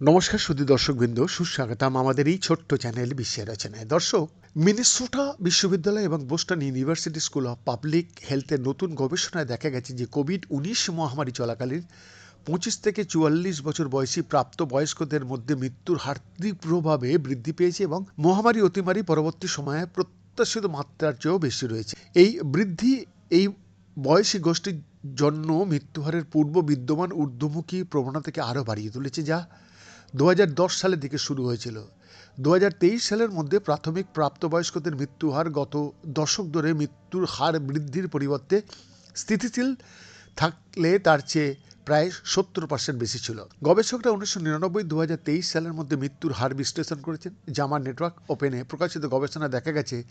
নমস্কার সুদী দর্শকবৃন্দ, সুস্বাগতম আমাদের এই ছোট্ট চ্যানেল বিশ্বের রচনায়। দর্শক, মিনেসোটা বিশ্ববিদ্যালয় এবং Boston university school of public হেলথের নতুন গবেষণায় দেখা গেছে যে কোভিড উনিশ মহামারী চলাকালীন পঁচিশ থেকে চুয়াল্লিশ বছর বয়সী প্রাপ্ত বয়স্কদের মধ্যে মৃত্যুর হার তীব্রভাবে বৃদ্ধি পেয়েছে এবং মহামারী অতিমারি পরবর্তী সময়ে প্রত্যাশিত মাত্রার চেয়েও বেশি রয়েছে। এই বৃদ্ধি, এই বয়সী গোষ্ঠীর জন্য মৃত্যুহারের পূর্ব বিদ্যমান ঊর্ধ্বমুখী প্রবণতাকে আরও বাড়িয়ে তুলেছে যা দু হাজার দশ সালের দিকে শুরু হয়েছিল। দু হাজার তেইশ সালের মধ্যে প্রাথমিক প্রাপ্তবয়স্কদের মৃত্যু হার গত দশক ধরে মৃত্যুর হার বৃদ্ধির পরিবর্তে স্থিতিশীল থাকলে তার চেয়ে প্রায় সত্তর পার্সেন্ট বেশি ছিল। গবেষকরা উনিশশো নিরানব্বই দু সালের মধ্যে মৃত্যুর হার বিশ্লেষণ করেছেন। জামা নেটওয়ার্ক ওপেনে প্রকাশিত গবেষণা দেখা গেছে,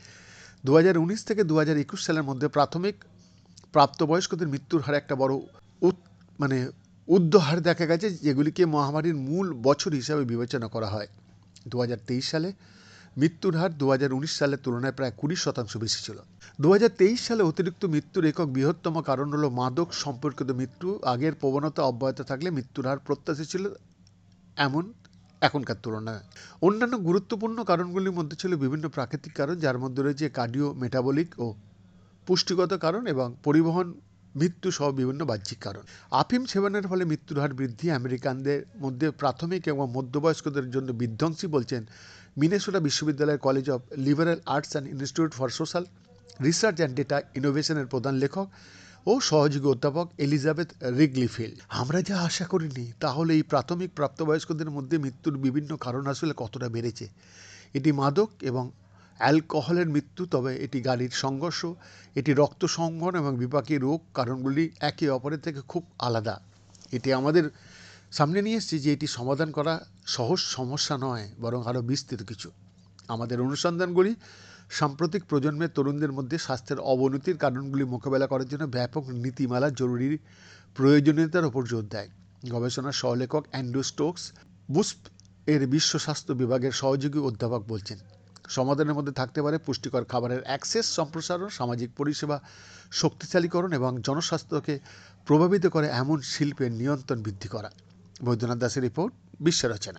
দু হাজার উনিশ থেকে দু হাজার একুশ সালের মধ্যে প্রাথমিক প্রাপ্তবয়স্কদের মৃত্যুর হার একটা বড় উত- মানে উদ্যহার দেখা গেছে, যেগুলিকে মহামারীর মূল বছর হিসাবে বিবেচনা করা হয়। দু হাজার তেইশ সালে মৃত্যুর হার দু হাজার উনিশ সালের তুলনায় প্রায় কুড়ি শতাংশ বেশি ছিল। দু হাজার তেইশ সালে অতিরিক্ত মৃত্যুর একক বৃহত্তম কারণ হলো মাদক সম্পর্কিত মৃত্যু। আগের প্রবণতা অব্যাহত থাকলে মৃত্যুর হার প্রত্যাশী ছিল এমন এখনকার তুলনায়। অন্যান্য গুরুত্বপূর্ণ কারণগুলির মধ্যে ছিল বিভিন্ন প্রাকৃতিক কারণ, যার মধ্যে রয়েছে কার্ডিও মেটাবলিক ও পুষ্টিগত কারণ এবং পরিবহন, মৃত্যু সহ বিভিন্ন বাহ্যিক কারণ। আফিম সেবনের ফলে মৃত্যুর হার বৃদ্ধি। আমেরিকানদের মধ্যে প্রাথমিক এবং মধ্যবয়স্কদের জন্য বিধ্বংসী বলছেন মিনেসোটা বিশ্ববিদ্যালয়ের college of liberal arts and institute for social research and data ইনোভেশনের প্রধান লেখক ও সহযোগী অধ্যাপক এলিজাবেথ রিগলিফিল্ড। আমরা যা আশা করিনি, তাহলে এই প্রাথমিক প্রাপ্তবয়স্কদের মধ্যে মৃত্যুর বিভিন্ন কারণ আসলে কতটা বেড়েছে? এটি মাদক এবং অ্যালকোহলের মৃত্যু, তবে এটি গাড়ির সংঘর্ষ, এটি রক্ত সংবহন এবং বিপাকী রোগ, কারণগুলি একে অপরের থেকে খুব আলাদা। এটি আমাদের সামনে নিয়ে এসেছে যে এটি সমাধান করা সহজ সমস্যা নয়, বরং আরও বিস্তৃত কিছু। আমাদের অনুসন্ধানগুলি সাম্প্রতিক প্রজন্মের তরুণদের মধ্যে স্বাস্থ্যের অবনতির কারণগুলি মোকাবেলা করার জন্য ব্যাপক নীতিমালা জরুরি প্রয়োজনীয়তার উপর জোর দেয়। গবেষণার সহলেখক অ্যান্ড্রু স্টোকস বুস্প এর বিশ্ব স্বাস্থ্য বিভাগের সহযোগী অধ্যাপক বলছেন সমাধানের মধ্যে থাকতে পারে পুষ্টিকর খাবারের অ্যাক্সেস, সম্প্রসারণ, সামাজিক পরিষেবা, শক্তিশালীকরণ এবং জনস্বাস্থ্যকে প্রভাবিত করে এমন শিল্পের নিয়ন্ত্রণ বৃদ্ধি করা। বৈদ্যনাথ দাসের রিপোর্ট, বিশ্ব রচনা।